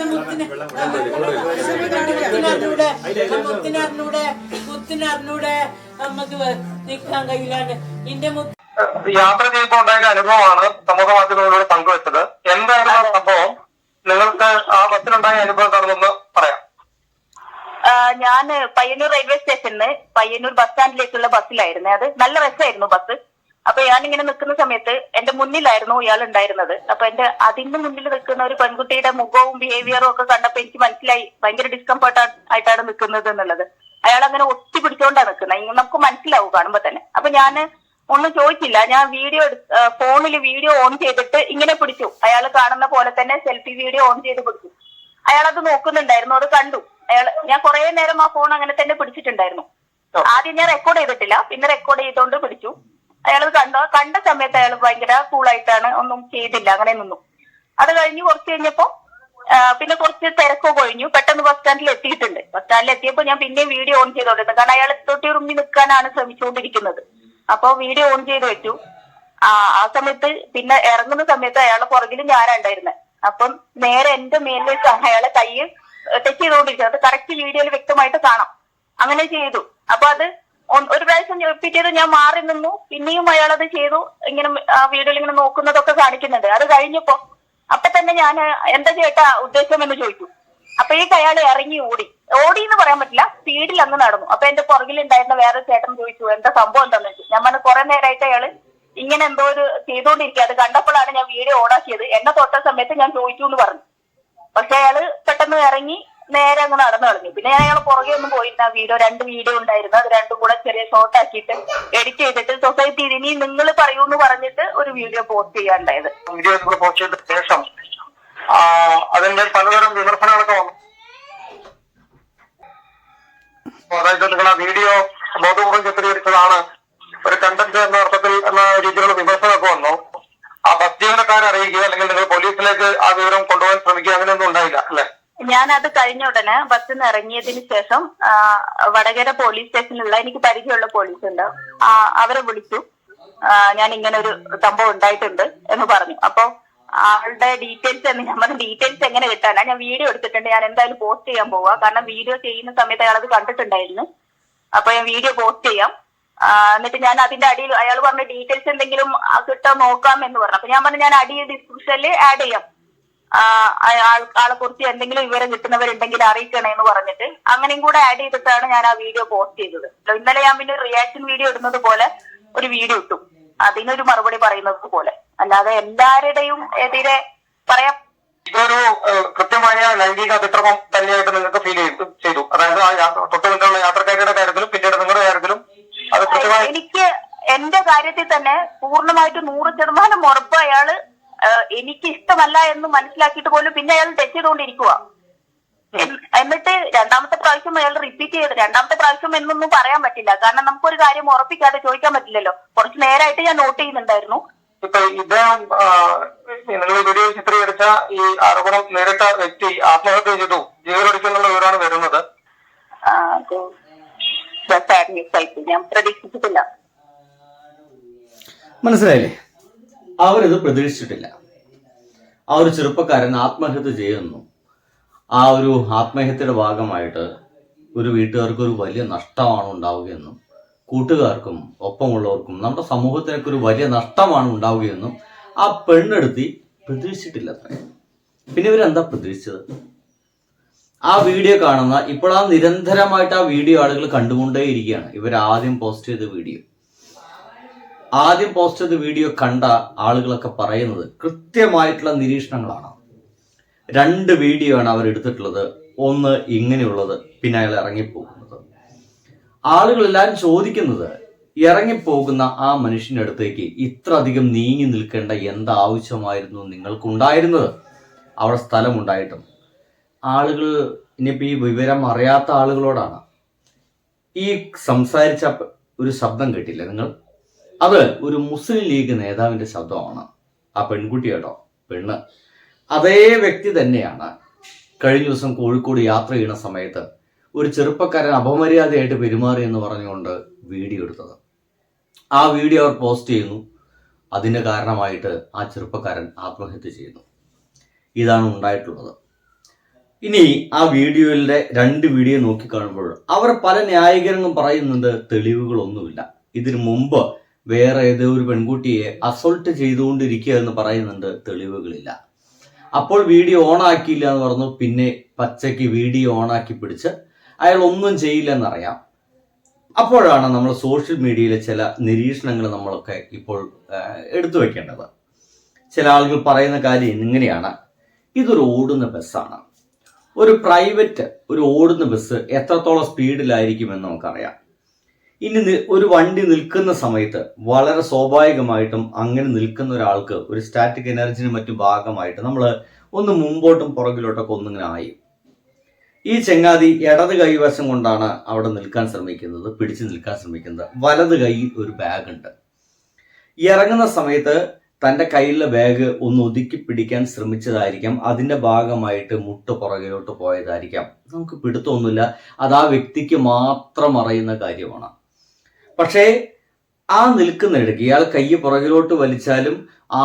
നമുക്ക് നിൽക്കാൻ കഴിയില്ലാണ്ട് എന്റെ മുത്ത് യാത്ര ചെയ്യുമ്പോൾ ഉണ്ടായ അനുഭവമാണ് സമൂഹ മാധ്യമങ്ങളിലൂടെ പങ്കുവെച്ചത്. എന്തായിരുന്നു സംഭവം? നിങ്ങൾക്ക് ആ ബസ്സിലുണ്ടായ അനുഭവം കാണുമെന്ന് പറയാം. ഞാൻ ഞാൻ പയ്യന്നൂർ റെയിൽവേ സ്റ്റേഷനിൽ പയ്യന്നൂർ ബസ് സ്റ്റാൻഡിലേക്കുള്ള ബസ്സിലായിരുന്നു. അത് നല്ല ബസ്സായിരുന്നു ബസ്. അപ്പൊ ഞാനിങ്ങനെ നിൽക്കുന്ന സമയത്ത് എന്റെ മുന്നിലായിരുന്നു ഇയാൾ ഉണ്ടായിരുന്നത് അപ്പൊ എന്റെ അതിന്റെ മുന്നിൽ നിൽക്കുന്ന ഒരു പെൺകുട്ടിയുടെ മുഖവും ബിഹേവിയറും ഒക്കെ കണ്ടപ്പോ എനിക്ക് മനസ്സിലായി ഭയങ്കര ഡിസ്കംഫർട്ട് ആയിട്ടാണ് നിൽക്കുന്നത് എന്നുള്ളത്. അയാൾ അങ്ങനെ ഒത്തി പിടിച്ചോണ്ടാണ് നിൽക്കുന്നത് നമുക്ക് മനസ്സിലാവും കാണുമ്പോ തന്നെ. അപ്പൊ ഞാൻ ഒന്നും ചോദിച്ചില്ല. ഞാൻ വീഡിയോ ഫോണിൽ വീഡിയോ ഓൺ ചെയ്തിട്ട് ഇങ്ങനെ പിടിച്ചു. അയാൾ കാണുന്ന പോലെ തന്നെ സെൽഫി വീഡിയോ ഓൺ ചെയ്ത് പിടിച്ചു. അയാൾ അത് നോക്കുന്നുണ്ടായിരുന്നു. അത് കണ്ടു. അയാൾ ഞാൻ കുറെ നേരം ആ ഫോൺ അങ്ങനെ തന്നെ പിടിച്ചിട്ടുണ്ടായിരുന്നു. ആദ്യം ഞാൻ റെക്കോർഡ് ചെയ്തിട്ടില്ല. പിന്നെ റെക്കോർഡ് ചെയ്തുകൊണ്ട് പിടിച്ചു. അയാൾ കണ്ടോ? കണ്ട സമയത്ത് അയാൾ ഭയങ്കര കൂളായിട്ടാണ് ഒന്നും ചെയ്തില്ല അങ്ങനെ നിന്നു. അത് കഴിഞ്ഞ് കുറച്ച് കഴിഞ്ഞപ്പോ പിന്നെ കുറച്ച് തിരക്കോ കഴിഞ്ഞു. പെട്ടെന്ന് ബസ് സ്റ്റാൻഡിൽ എത്തിയിട്ടുണ്ട്. ബസ് സ്റ്റാൻഡിൽ എത്തിയപ്പോ ഞാൻ പിന്നെ വീഡിയോ ഓൺ ചെയ്തോണ്ടിരുന്നു കാരണം അയാൾ തൊട്ടി റൂമിൽ നിൽക്കാനാണ് ശ്രമിച്ചുകൊണ്ടിരിക്കുന്നത്. അപ്പൊ വീഡിയോ ഓൺ ചെയ്ത് വെച്ചു. ആ സമയത്ത് പിന്നെ ഇറങ്ങുന്ന സമയത്ത് അയാളെ പുറകിൽ ഞാനാ ഉണ്ടായിരുന്നത് അപ്പം നേരെ എന്റെ മേലിലേക്കാണ് അയാളെ കൈ ടച്ച് ചെയ്തുകൊണ്ടിരിക്കുന്നത് അത് കറക്റ്റ് വീഡിയോയിൽ വ്യക്തമായിട്ട് കാണാം. അങ്ങനെ ചെയ്തു. അപ്പൊ അത് ഒരു പ്രാവശ്യം പിറ്റേത് ഞാൻ മാറി നിന്നു. പിന്നെയും അയാൾ അത് ചെയ്തു. ഇങ്ങനെ ആ വീഡിയോയിൽ ഇങ്ങനെ നോക്കുന്നതൊക്കെ കാണിക്കുന്നുണ്ട്. അത് കഴിഞ്ഞപ്പോ അപ്പൊ തന്നെ ഞാൻ എന്താ ചേട്ടാ ഉദ്ദേശം എന്ന് ചോദിച്ചു. അപ്പോഴേക്ക് അയാൾ ഇറങ്ങി ഓടി. ഓടി എന്ന് പറയാൻ പറ്റില്ല. സ്പീഡിൽ അങ്ങ് നടന്നു. അപ്പൊ എന്റെ പുറകിൽ ഉണ്ടായിരുന്ന വേറെ ചേട്ടൻ ചോദിച്ചു എന്താ സംഭവം എന്താന്ന്? വെച്ചു ഞാൻ പറഞ്ഞു കുറെ നേരമായിട്ട് അയാൾ ഇങ്ങനെ എന്തോ ഒരു ചെയ്തുകൊണ്ടിരിക്കുക അത് കണ്ടപ്പോഴാണ് ഞാൻ വീഡിയോ ഓടാക്കിയത് എന്നെ തൊട്ട സമയത്ത് ഞാൻ ചോദിച്ചു എന്ന് പറഞ്ഞു. പക്ഷെ അയാൾ പെട്ടെന്ന് ഇറങ്ങി നേരെ അങ്ങ് നടന്നു കളഞ്ഞു പിന്നെ ഞാൻ അയാൾ പുറകെ ഒന്നും പോയില്ല. വീഡിയോ രണ്ട് വീഡിയോ ഉണ്ടായിരുന്നു. അത് രണ്ടും കൂടെ ചെറിയ ഷോർട്ട് ആക്കിയിട്ട് എഡിറ്റ് ചെയ്തിട്ട് സൊസൈറ്റി ഇനി നിങ്ങൾ പറയൂ എന്ന് പറഞ്ഞിട്ട് ഒരു വീഡിയോ പോസ്റ്റ് ചെയ്യാണ്ടായത് വീഡിയോ പോസ്റ്റ് ചെയ്ത ശേഷം അതിന്റെ പലതരം വിമർശനങ്ങളൊക്കെ വന്നു. അതായത് നിങ്ങൾ ആ വീഡിയോ ബോധപൂർവം ചിത്രീകരിച്ചതാണ്. ഒരു കണ്ടന്റ് എന്ന അർത്ഥത്തിൽ എന്ന രീതിയിലുള്ള വിമർശനമൊക്കെ വന്നു. ആ ബസ് ജീവനക്കാരെ അറിയിക്കുക അല്ലെങ്കിൽ നിങ്ങൾ പോലീസിലേക്ക് ആ വിവരം കൊണ്ടുപോകാൻ ശ്രമിക്കുക അങ്ങനെയൊന്നും ഉണ്ടായില്ല അല്ലെ? ഞാൻ അത് കഴിഞ്ഞ ഉടനെ ബസ്സിൽ നിന്ന് ഇറങ്ങിയതിന് ശേഷം വടകര പോലീസ് സ്റ്റേഷനിലുള്ള എനിക്ക് പരിചയമുള്ള പോലീസ് ഉണ്ട്. അവരെ വിളിച്ചു. ഞാൻ ഇങ്ങനെ ഒരു സംഭവം ഉണ്ടായിട്ടുണ്ട് എന്ന് പറഞ്ഞു. അപ്പൊ ആളുടെ ഡീറ്റെയിൽസ് എന്ന് ഞാൻ പറഞ്ഞ ഡീറ്റെയിൽസ് എങ്ങനെ കിട്ടാനാ? ഞാൻ വീഡിയോ എടുത്തിട്ടുണ്ട്. ഞാൻ എന്തായാലും പോസ്റ്റ് ചെയ്യാൻ പോവാ. കാരണം വീഡിയോ ചെയ്യുന്ന സമയത്ത് അയാൾ അത് കണ്ടിട്ടുണ്ടായിരുന്നു. അപ്പൊ ഞാൻ വീഡിയോ പോസ്റ്റ് ചെയ്യാം. എന്നിട്ട് ഞാൻ അതിന്റെ അടിയിൽ അയാൾ പറഞ്ഞ ഡീറ്റെയിൽസ് എന്തെങ്കിലും കിട്ടാൻ നോക്കാം എന്ന് പറഞ്ഞു. അപ്പൊ ഞാൻ പറഞ്ഞു ഞാൻ അടിയിൽ ഡിസ്ക്രിപ്ഷനിൽ ആഡ് ചെയ്യാം. ആളെ കുറിച്ച് എന്തെങ്കിലും വിവരം കിട്ടുന്നവരുണ്ടെങ്കിൽ അറിയിക്കണേ എന്ന് പറഞ്ഞിട്ട് അങ്ങനെയും കൂടെ ആഡ് ചെയ്തിട്ടാണ് ഞാൻ ആ വീഡിയോ പോസ്റ്റ് ചെയ്തത്. ഇന്നലെ ഞാൻ പിന്നെ റിയാക്ഷൻ വീഡിയോ ഇടുന്നത് പോലെ ഒരു വീഡിയോ ഇട്ടു. അതിനൊരു മറുപടി പറയുന്നത് പോലെ. അല്ലാതെ എല്ലാവരുടെയും എതിരെ പറയാം. ഇതൊരു കൃത്യമായ ലൈംഗിക അതിക്രമം തന്നെയായിട്ട് നിങ്ങൾക്ക് ഫീൽ ചെയ്തു ചെയ്തു. അതായത് ആ തൊട്ട് മുന്നിലുള്ള യാത്രക്കാരുടെ കാര്യത്തിലും പിന്നീട് നിങ്ങളുടെ കാര്യത്തിലും അത് കൃത്യമായി എനിക്ക് എന്റെ കാര്യത്തിൽ തന്നെ പൂർണമായിട്ട് നൂറ് ശതമാനം ഉറപ്പ് അയാൾ എനിക്ക് ഇഷ്ടമല്ല എന്ന് മനസ്സിലാക്കിയിട്ട് പോലും പിന്നെ അയാൾ ടച്ച് ചെയ്തുകൊണ്ടിരിക്കുക എന്നിട്ട് രണ്ടാമത്തെ പ്രാവശ്യം അയാൾ റിപ്പീറ്റ് ചെയ്ത് രണ്ടാമത്തെ പ്രാവശ്യം എന്നൊന്നും പറയാൻ പറ്റില്ല. കാരണം നമുക്കൊരു കാര്യം ഉറപ്പിക്കാതെ ചോദിക്കാൻ പറ്റില്ലല്ലോ. കുറച്ച് നേരമായിട്ട് ഞാൻ നോട്ട് ചെയ്യുന്നുണ്ടായിരുന്നു. ഇപ്പൊ ഇദ്ദേഹം നിങ്ങൾ വീഡിയോ ചിത്രീകരിച്ച ഈ ആരോപണം നേരിട്ട വ്യക്തി ആത്മഹത്യ ചെയ്തു. ജീവനൊടുക്കുന്നുള്ള വിവരമാണ് വരുന്നത്. ഞാൻ പ്രതീക്ഷിച്ചിട്ടില്ല. മനസ്സിലായില്ലേ? അവരത് പ്രതീക്ഷിച്ചിട്ടില്ല. ആ ഒരു ചെറുപ്പക്കാരൻ ആത്മഹത്യ ചെയ്യുന്നു. ആ ഒരു ആത്മഹത്യയുടെ ഭാഗമായിട്ട് ഒരു വീട്ടുകാർക്ക് ഒരു വലിയ നഷ്ടമാണ് ഉണ്ടാവുകയെന്നും കൂട്ടുകാർക്കും ഒപ്പമുള്ളവർക്കും നമ്മുടെ സമൂഹത്തിനൊക്കെ ഒരു വലിയ നഷ്ടമാണ് ഉണ്ടാവുകയെന്നും ആ പെണ്ണെടുത്തി പ്രതീക്ഷിച്ചിട്ടില്ല പിന്നെ ഇവരെന്താ പ്രതീക്ഷിച്ചത്? ആ വീഡിയോ കാണുന്ന ഇപ്പോൾ ആ നിരന്തരമായിട്ട് ആ വീഡിയോ ആളുകൾ കണ്ടുകൊണ്ടേയിരിക്കുകയാണ്. ഇവർ ആദ്യം പോസ്റ്റ് ചെയ്ത വീഡിയോ. ആദ്യം പോസ്റ്റ് ചെയ്ത വീഡിയോ കണ്ട ആളുകളൊക്കെ പറയുന്നത് കൃത്യമായിട്ടുള്ള നിരീക്ഷണങ്ങളാണ്. രണ്ട് വീഡിയോ ആണ് അവർ എടുത്തിട്ടുള്ളത്. ഒന്ന് ഇങ്ങനെയുള്ളത് പിന്നെ അയാൾ ഇറങ്ങിപ്പോകുന്നത്. ആളുകളെല്ലാം ചോദിക്കുന്നത് ഇറങ്ങിപ്പോകുന്ന ആ മനുഷ്യന്റെ അടുത്തേക്ക് ഇത്ര അധികം നീങ്ങി നിൽക്കേണ്ട എന്താവശ്യമായിരുന്നു നിങ്ങൾക്കുണ്ടായിരുന്നത്? അവിടെ സ്ഥലമുണ്ടായിട്ടും. ആളുകൾ ഇനിയിപ്പോൾ ഈ വിവരം അറിയാത്ത ആളുകളോടാണ്. ഈ സംസാരിച്ച ഒരു ശബ്ദം കേട്ടില്ല നിങ്ങൾ? അത് ഒരു മുസ്ലിം ലീഗ് നേതാവിന്റെ ശബ്ദമാണ്. ആ പെൺകുട്ടി കേട്ടോ പെണ്ണ്. അതേ വ്യക്തി തന്നെയാണ് കഴിഞ്ഞ ദിവസം കോഴിക്കോട് യാത്ര ചെയ്യുന്ന സമയത്ത് ഒരു ചെറുപ്പക്കാരൻ അപമര്യാദയായിട്ട് പെരുമാറി എന്ന് പറഞ്ഞുകൊണ്ട് വീഡിയോ എടുത്തത്. ആ വീഡിയോ അവർ പോസ്റ്റ് ചെയ്യുന്നു. അതിന് കാരണമായിട്ട് ആ ചെറുപ്പക്കാരൻ ആത്മഹത്യ ചെയ്യുന്നു. ഇതാണ് ഉണ്ടായിട്ടുള്ളത്. ഇനി ആ വീഡിയോയിലെ രണ്ട് വീഡിയോ നോക്കിക്കാണുമ്പോൾ അവർ പല ന്യായീകരണങ്ങളും പറയുന്നുണ്ട് തെളിവുകളൊന്നുമില്ല. ഇതിനു മുമ്പ് വേറെ ഏതോ ഒരു പെൺകുട്ടിയെ അസോൾട്ട് ചെയ്തുകൊണ്ടിരിക്കുക എന്ന് പറയുന്നുണ്ട് തെളിവുകളില്ല. അപ്പോൾ വീഡിയോ ഓൺ ആക്കിയില്ല എന്ന് പറഞ്ഞു. പിന്നെ പച്ചയ്ക്ക് വീഡിയോ ഓൺ ആക്കി പിടിച്ച് അയാൾ ഒന്നും ചെയ്യില്ലെന്നറിയാം. അപ്പോഴാണ് നമ്മൾ സോഷ്യൽ മീഡിയയിലെ ചില നിരീക്ഷണങ്ങൾ നമ്മളൊക്കെ ഇപ്പോൾ എടുത്തു വെക്കേണ്ടത്. ചില ആളുകൾ പറയുന്ന കാര്യം ഇങ്ങനെയാണ്. ഇതൊരു ഓടുന്ന ബസ്സാണ് ഒരു പ്രൈവറ്റ് ഒരു ഓടുന്ന ബസ് എത്രത്തോളം സ്പീഡിലായിരിക്കുമെന്ന് നമുക്കറിയാം. ഇനി ഒരു വണ്ടി നിൽക്കുന്ന സമയത്ത് വളരെ സ്വാഭാവികമായിട്ടും അങ്ങനെ നിൽക്കുന്ന ഒരാൾക്ക് ഒരു സ്റ്റാറ്റിക് എനർജിന് മറ്റു ഭാഗമായിട്ട് നമ്മൾ ഒന്ന് മുമ്പോട്ടും പുറകിലോട്ടൊക്കെ ഒന്നിങ്ങനെ ആയി. ഈ ചെങ്ങാതി ഇടത് കൈവശം കൊണ്ടാണ് അവിടെ നിൽക്കാൻ ശ്രമിക്കുന്നത് പിടിച്ചു നിൽക്കാൻ ശ്രമിക്കുന്നത്. വലത് കൈയിൽ ഒരു ബാഗ് ഉണ്ട്. ഇറങ്ങുന്ന സമയത്ത് തന്റെ കയ്യിലെ ബാഗ് ഒന്ന് ഒതുക്കി പിടിക്കാൻ ശ്രമിച്ചതായിരിക്കാം. അതിന്റെ ഭാഗമായിട്ട് മുട്ട് പുറകിലോട്ട് പോയതായിരിക്കാം. നമുക്ക് പിടുത്തമൊന്നുമില്ല. അത് ആ വ്യക്തിക്ക് മാത്രം അറിയുന്ന കാര്യമാണ്. പക്ഷേ ആ നിൽക്കുന്നിടയ്ക്ക് ഇയാൾ കൈ പുറകിലോട്ട് വലിച്ചാലും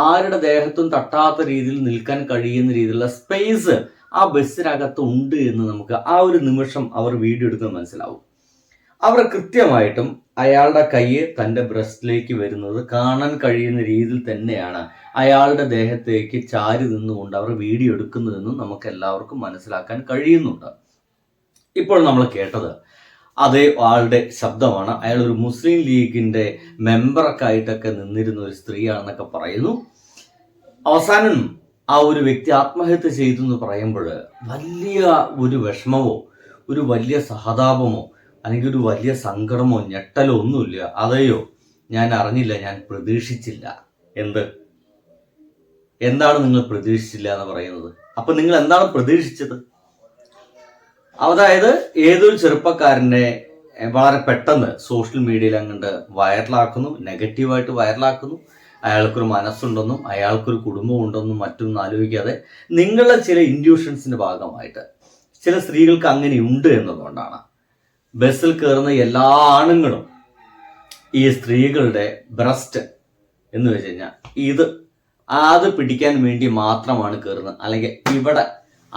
ആരുടെ ദേഹത്തും തട്ടാത്ത രീതിയിൽ നിൽക്കാൻ കഴിയുന്ന രീതിയിലുള്ള സ്പേസ് ആ ബസ്സിനകത്ത് ഉണ്ട് എന്ന് നമുക്ക് ആ ഒരു നിമിഷം അവർ വീഡിയോ എടുക്കുന്നത് മനസ്സിലാവും. അവർ കൃത്യമായിട്ടും അയാളുടെ കൈ തന്റെ ബ്രസ്റ്റിലേക്ക് വരുന്നത് കാണാൻ കഴിയുന്ന രീതിയിൽ തന്നെയാണ് അയാളുടെ ദേഹത്തേക്ക് ചാരി നിന്നുകൊണ്ട് അവർ വീഡിയോ എടുക്കുന്നതെന്നും നമുക്ക് എല്ലാവർക്കും മനസ്സിലാക്കാൻ കഴിയുന്നുണ്ട്. ഇപ്പോൾ നമ്മൾ കേട്ടത് അതേ ആളുടെ ശബ്ദമാണ്. അയാൾ ഒരു മുസ്ലിം ലീഗിന്റെ മെമ്പറൊക്കെ ആയിട്ടൊക്കെ നിന്നിരുന്ന ഒരു സ്ത്രീയാണെന്നൊക്കെ പറയുന്നു. അവസാനം ആ ഒരു വ്യക്തി ആത്മഹത്യ ചെയ്തു എന്ന് പറയുമ്പോൾ വലിയ ഒരു വിഷമമോ ഒരു വലിയ സഹതാപമോ അല്ലെങ്കിൽ ഒരു വലിയ സങ്കടമോ ഞെട്ടലോ ഒന്നുമില്ല. അതെയോ? ഞാൻ അറിഞ്ഞില്ല ഞാൻ പ്രതീക്ഷിച്ചില്ല. എന്ത്? എന്താണ് നിങ്ങൾ പ്രതീക്ഷിച്ചില്ല എന്ന് പറയുന്നത്? അപ്പൊ നിങ്ങൾ എന്താണ് പ്രതീക്ഷിച്ചത്? അതായത് ഏതൊരു ചെറുപ്പക്കാരനെ വളരെ പെട്ടെന്ന് സോഷ്യൽ മീഡിയയിൽ അങ്ങോട്ട് വൈറലാക്കുന്നു നെഗറ്റീവായിട്ട് വൈറലാക്കുന്നു അയാൾക്കൊരു മനസ്സുണ്ടെന്നും അയാൾക്കൊരു കുടുംബം ഉണ്ടെന്നും മറ്റൊന്നും ആലോചിക്കാതെ നിങ്ങളുടെ ചില ഇൻഡ്യൂഷൻസിന്റെ ഭാഗമായിട്ട് ചില സ്ത്രീകൾക്ക് അങ്ങനെ ഉണ്ട് എന്നതുകൊണ്ടാണ്. ബസ്സിൽ കയറുന്ന എല്ലാ ആണുങ്ങളും ഈ സ്ത്രീകളുടെ ബ്രസ്റ്റ് എന്ന് വെച്ച് കഴിഞ്ഞാൽ ഇത് അത് പിടിക്കാൻ വേണ്ടി മാത്രമാണ് കയറുന്നത്. അല്ലെങ്കിൽ ഇവിടെ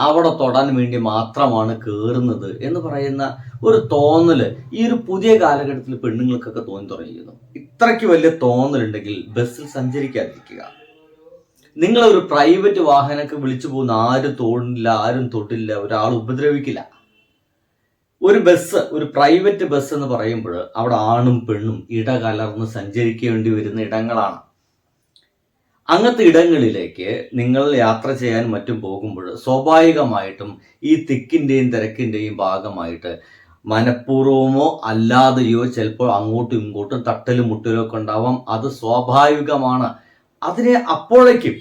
അവിടെ തൊടാൻ വേണ്ടി മാത്രമാണ് കയറുന്നത് എന്ന് പറയുന്ന ഒരു തോന്നൽ ഈ ഒരു പുതിയ കാലഘട്ടത്തിൽ പെണ്ണുങ്ങൾക്കൊക്കെ തോന്നി തുടങ്ങിയിരുന്നു. ഇത്രയ്ക്ക് വലിയ തോന്നലുണ്ടെങ്കിൽ ബസ്സിൽ സഞ്ചരിക്കാതിരിക്കുക. നിങ്ങളൊരു പ്രൈവറ്റ് വാഹനമൊക്കെ വിളിച്ചു പോകുന്ന ആരും തോന്നില്ല ആരും തൊട്ടില്ല ഒരാൾ ഉപദ്രവിക്കില്ല. ഒരു ബസ് ഒരു പ്രൈവറ്റ് ബസ് എന്ന് പറയുമ്പോൾ അവിടെ ആണും പെണ്ണും ഇടകലർന്ന് സഞ്ചരിക്കേണ്ടി വരുന്ന ഇടങ്ങളാണ്. അങ്ങനത്തെ ഇടങ്ങളിലേക്ക് നിങ്ങൾ യാത്ര ചെയ്യാൻ മറ്റും പോകുമ്പോൾ സ്വാഭാവികമായിട്ടും ഈ തിക്കിന്റെയും തിരക്കിന്റെയും ഭാഗമായിട്ട് മനഃപൂർവമോ അല്ലാതെയോ ചിലപ്പോൾ അങ്ങോട്ടും ഇങ്ങോട്ടും തട്ടലും മുട്ടലും ഒക്കെ ഉണ്ടാവാം. അത് സ്വാഭാവികമാണ്. അതിനെ അപ്പോഴേക്കും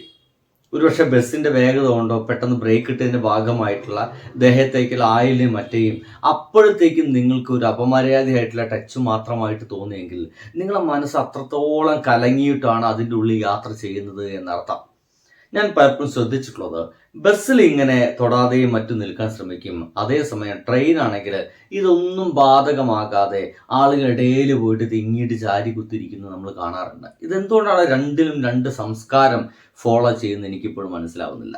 ഒരുപക്ഷെ ബസ്സിന്റെ വേഗത കൊണ്ടോ പെട്ടെന്ന് ബ്രേക്ക് ഇട്ടതിന്റെ ഭാഗമായിട്ടുള്ള ദേഹത്തേക്കുള്ള ആയിലും മറ്റേയും അപ്പോഴത്തേക്കും നിങ്ങൾക്ക് ഒരു അപമര്യാദയായിട്ടുള്ള ടച്ച് മാത്രമായിട്ട് തോന്നിയെങ്കിൽ നിങ്ങളുടെ മനസ്സ് അത്രത്തോളം കലങ്ങിയിട്ടാണ് അതിന്റെ ഉള്ളിൽ യാത്ര ചെയ്യുന്നത് എന്നർത്ഥം. ഞാൻ പലപ്പോഴും ശ്രദ്ധിച്ചിട്ടുള്ളത് ബസ്സിൽ ഇങ്ങനെ തൊടാതെയും മറ്റും നിൽക്കാൻ ശ്രമിക്കും. അതേസമയം ട്രെയിൻ ആണെങ്കിൽ ഇതൊന്നും ബാധകമാകാതെ ആളുകൾ ഇടയിൽ പോയിട്ട് തിങ്ങിയിട്ട് ചാരി കുത്തിരിക്കുന്നത് നമ്മൾ കാണാറുണ്ട്. ഇതെന്തുകൊണ്ടാണ് രണ്ടിലും രണ്ട് സംസ്കാരം ഫോളോ ചെയ്യുന്നത് എനിക്കിപ്പോഴും മനസ്സിലാവുന്നില്ല.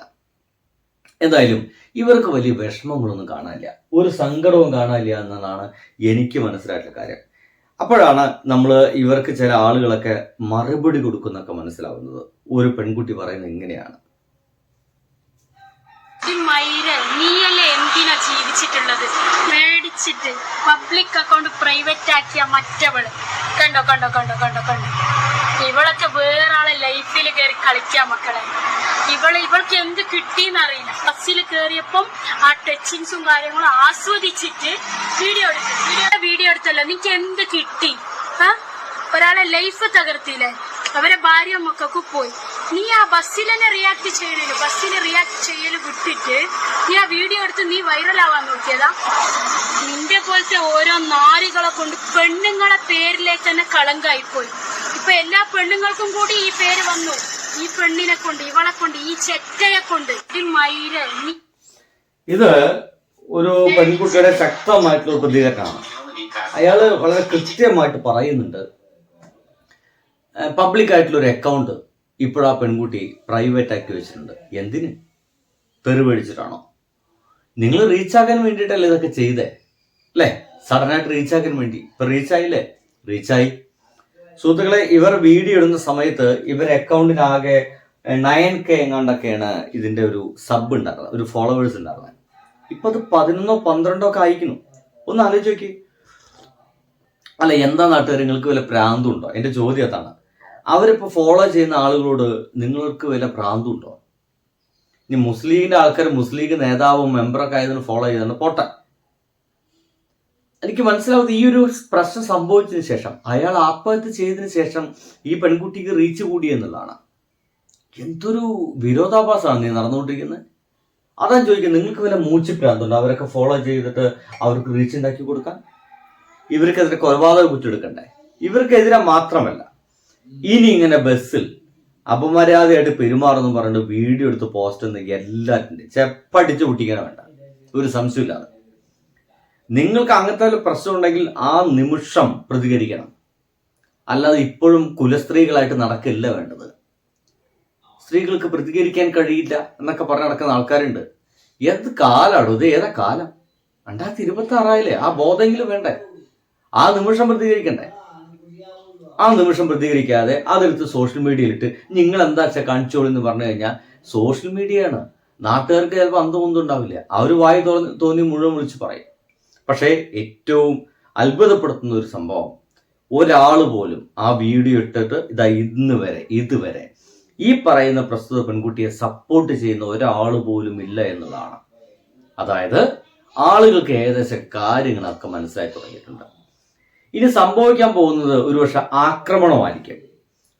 എന്തായാലും ഇവർക്ക് വലിയ വിഷമങ്ങളൊന്നും കാണാനില്ല. ഒരു സങ്കടവും കാണാനില്ല എന്നതാണ് എനിക്ക് മനസ്സിലായിട്ടുള്ള കാര്യം. അപ്പോഴാണ് നമ്മൾ ഇവർക്ക് ചില ആളുകളൊക്കെ മറുപടി കൊടുക്കുന്നൊക്കെ മനസ്സിലാവുന്നത്. ഒരു പെൺകുട്ടി പറയുന്നത് എങ്ങനെയാണ് ജീവിച്ചിട്ടുള്ളത്? മേടിച്ചിട്ട് പബ്ലിക് അക്കൗണ്ട് പ്രൈവറ്റ് ആക്കിയ മറ്റവൾ. കണ്ടോ കണ്ടോ കണ്ടോ കണ്ടോ കണ്ടോ. ഇവളൊക്കെ വേറൊരാളെ ലൈഫിൽ കയറി കളിക്കാൻ മക്കളെ. ഇവൾ ഇവൾക്ക് എന്ത് കിട്ടിയെന്നറിയില്ല ബസ്സിൽ കയറിയപ്പം ആ ടച്ചിങ്സും കാര്യങ്ങളും ആസ്വദിച്ചിട്ട് വീഡിയോ എടുത്തു. വീഡിയോ വീഡിയോ എടുത്തല്ലോ. നിനക്ക് എന്ത് കിട്ടി? ആ? ഒരാളെ ലൈഫ് തകർത്തില്ലേ? അവരെ ഭാര്യ മക്കൾക്ക് പോയി. നീ ആ ബസ്സിൽ തന്നെ റിയാക്ട് ചെയ്യണില്ല ബസ്സിൽ റിയാക്ട് ചെയ്യൽ വിട്ടിട്ട് നീ ആ വീഡിയോ എടുത്ത് നീ വൈറലാവാൻ നോക്കിയതാ? നിന്റെ പോലത്തെ ഓരോ നാരികളെ കൊണ്ട് പെണ്ണുങ്ങളെ പേരിലേക്ക് തന്നെ കളങ്കായിപ്പോയി ഇപ്പൊ എല്ലാ പെണ്ണുങ്ങൾക്കും കൂടി ഈ പേര് വന്നു. ഈ പെണ്ണിനെ കൊണ്ട് ഇവളെ കൊണ്ട് ഈ ചെറ്റയെ കൊണ്ട്. മയിൽ. ഇത് ഒരു പെൺകുട്ടിയുടെ ശക്തമായിട്ടുള്ള പ്രതികരണമാണ് അയാൾ വളരെ കൃത്യമായിട്ട് പറയുന്നുണ്ട്. പബ്ലിക് ആയിട്ടുള്ള ഒരു അക്കൗണ്ട് ഇപ്പോഴാ പെൺകുട്ടി പ്രൈവറ്റ് ആക്കി വെച്ചിട്ടുണ്ട്. എന്തിന്? തെറിവഴിച്ചിട്ടാണോ നിങ്ങൾ റീച്ച് ആക്കാൻ വേണ്ടിയിട്ടല്ലേ ഇതൊക്കെ ചെയ്തേ? അല്ലേ? സഡനായിട്ട് ആക്കാൻ വേണ്ടി. ഇപ്പൊ റീച്ചായില്ലേ റീച്ചായി സുഹൃത്തുക്കളെ ഇവർ വീഡിയോ ഇടുന്ന സമയത്ത് ഇവർ അക്കൗണ്ടിനാകെ നയൻ കെ എങ്ങാണ്ടൊക്കെയാണ് ഇതിന്റെ ഒരു സബ് ഉണ്ടായിരുന്നത് ഒരു ഫോളോവേഴ്സ് ഉണ്ടായിരുന്നത്. ഇപ്പൊ അത് പതിനൊന്നോ പന്ത്രണ്ടോ ഒക്കെ അയക്കുന്നു ഒന്ന് ആലോചിച്ച് നോക്കി. അല്ല എന്താ നാട്ടുകാർ നിങ്ങൾക്ക് വല്ല പ്രാന്തുണ്ടോ എന്റെ ചോദ്യം അതാണ്. അവരിപ്പോ ഫോളോ ചെയ്യുന്ന ആളുകളോട് നിങ്ങൾക്ക് വല്ല പ്രാന്തുണ്ടോ ഇനി മുസ്ലിം ലീഗിന്റെ ആൾക്കാർ മുസ്ലിം ലീഗ് നേതാവും മെമ്പറൊക്കെ ആയതിന് ഫോളോ ചെയ്താണ് പോട്ടെ. എനിക്ക് മനസ്സിലാവുന്നത് ഈ ഒരു പ്രശ്നം സംഭവിച്ചതിന് ശേഷം അയാൾ ആത്മഹത്യ ചെയ്തതിന് ശേഷം ഈ പെൺകുട്ടിക്ക് റീച്ച് കൂടി എന്നുള്ളതാണ്. എന്തൊരു വിരോധാഭാസമാണ് നീ നടന്നുകൊണ്ടിരിക്കുന്നത്? അതാണ് ചോദിക്കുന്നത്. നിങ്ങൾക്ക് വല്ല മൂച്ചിപ്രാന്തുണ്ട് അവരൊക്കെ ഫോളോ ചെയ്തിട്ട് അവർക്ക് റീച്ച് ഉണ്ടാക്കി കൊടുക്കാൻ? ഇവർക്കെതിരെ കൊലപാതക കുറ്റെടുക്കണ്ടേ? ഇവർക്കെതിരെ മാത്രമല്ല ഇനി ഇങ്ങനെ ബസ്സിൽ അപമര്യാദയായിട്ട് പെരുമാറുന്നു പറഞ്ഞിട്ട് വീഡിയോ എടുത്ത് പോസ്റ്റ് എന്നെങ്കിൽ എല്ലാറ്റിന്റെയും ചെപ്പടിച്ച് പൊട്ടിക്കാൻ വേണ്ട. ഒരു സംശയമില്ലാതെ നിങ്ങൾക്ക് അങ്ങനത്തെ പ്രശ്നം ഉണ്ടെങ്കിൽ ആ നിമിഷം പ്രതികരിക്കണം. അല്ലാതെ ഇപ്പോഴും കുലസ്ത്രീകളായിട്ട് നടക്കില്ല വേണ്ടത്. സ്ത്രീകൾക്ക് പ്രതികരിക്കാൻ കഴിയില്ല എന്നൊക്കെ പറഞ്ഞ് നടക്കുന്ന ആൾക്കാരുണ്ട്. ഏത് കാലാണ് ഇത്? ഏതാ കാലം? രണ്ടായിരത്തി ഇരുപത്തി ആറായില്ലേ ആ ബോധമെങ്കിലും വേണ്ടേ? ആ നിമിഷം പ്രതികരിക്കണ്ടേ? ആ നിമിഷം പ്രതികരിക്കാതെ അതെടുത്ത് സോഷ്യൽ മീഡിയയിലിട്ട് നിങ്ങൾ എന്താ വെച്ചാൽ കാണിച്ചോളൂ എന്ന് പറഞ്ഞു കഴിഞ്ഞാൽ സോഷ്യൽ മീഡിയയാണ്. നാട്ടുകാർക്ക് ചിലപ്പോൾ അന്തമൊന്നും ഉണ്ടാവില്ല. അവർ വായി തോന്നി മുഴുവൻ വിളിച്ച് പറയും. പക്ഷേ ഏറ്റവും അത്ഭുതപ്പെടുത്തുന്ന ഒരു സംഭവം ഒരാൾ പോലും ആ വീഡിയോ ഇട്ടിട്ട് ഇതാ ഇന്ന് വരെ ഇതുവരെ ഈ പറയുന്ന പ്രസ്തുത പെൺകുട്ടിയെ സപ്പോർട്ട് ചെയ്യുന്ന ഒരാൾ പോലും ഇല്ല എന്നുള്ളതാണ് അതായത് ആളുകൾക്ക് ഏകദേശം കാര്യങ്ങളൊക്കെ മനസ്സിലായി തുടങ്ങിയിട്ടുണ്ട്. ഇനി സംഭവിക്കാൻ പോകുന്നത് ഒരുപക്ഷെ ആക്രമണമായിരിക്കും.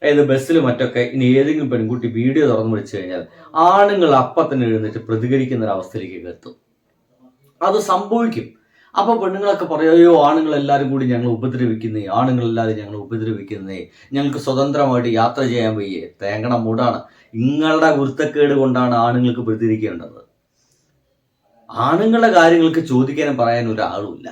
അതായത് ബസ്സിൽ മറ്റൊക്കെ ഇനി ഏതെങ്കിലും പെൺകുട്ടി വീഡിയോ തുറന്നു വിളിച്ചു കഴിഞ്ഞാൽ ആണുങ്ങൾ അപ്പം തന്നെ എഴുന്നേറ്റ് പ്രതികരിക്കുന്ന ഒരു അവസ്ഥയിലേക്ക് എത്തും. അത് സംഭവിക്കും. അപ്പൊ പെണ്ണുങ്ങളൊക്കെ പറയും അയ്യോ ആണുങ്ങൾ എല്ലാവരും കൂടി ഞങ്ങൾ ഉപദ്രവിക്കുന്നേ ആണുങ്ങളെല്ലാവരും ഞങ്ങൾ ഉപദ്രവിക്കുന്നേ ഞങ്ങൾക്ക് സ്വതന്ത്രമായിട്ട് യാത്ര ചെയ്യാൻ വയ്യേ. തേങ്ങണ മൂടാണ്. നിങ്ങളുടെ ഗുരുത്തക്കേട് കൊണ്ടാണ് ആണുങ്ങൾക്ക് പ്രതികരിക്കേണ്ടത്. ആണുങ്ങളുടെ കാര്യങ്ങൾക്ക് ചോദിക്കാനും പറയാനും ഒരാളുമില്ല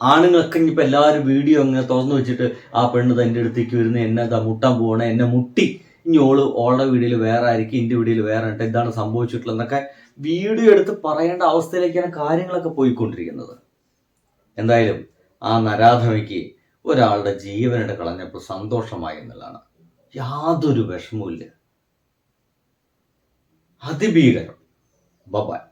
ആണുങ്ങളൊക്കെ ഇനിയിപ്പോൾ എല്ലാവരും വീഡിയോ അങ്ങനെ തുറന്നു വെച്ചിട്ട് ആ പെണ്ണ് തന്റെ അടുത്തേക്ക് വരുന്ന എന്നെ എന്താ മുട്ടാൻ പോകണേ എന്നെ മുട്ടി. ഇനി ഓൾ ഓളുടെ വീടിൽ വേറെ ആയിരിക്കും എന്റെ വീടിൽ വേറെ ഉണ്ട് എന്താണ് സംഭവിച്ചിട്ടുള്ളത് എന്നൊക്കെ വീഡിയോ എടുത്ത് പറയേണ്ട അവസ്ഥയിലേക്കാണ് കാര്യങ്ങളൊക്കെ പോയിക്കൊണ്ടിരിക്കുന്നത്. എന്തായാലും ആ നരാധമയ്ക്ക് ഒരാളുടെ ജീവനെടുത്ത് കളഞ്ഞപ്പോൾ സന്തോഷമായി എന്നുള്ളതാണ്. യാതൊരു വിഷമവും അതിഭീകരം. ബബായ്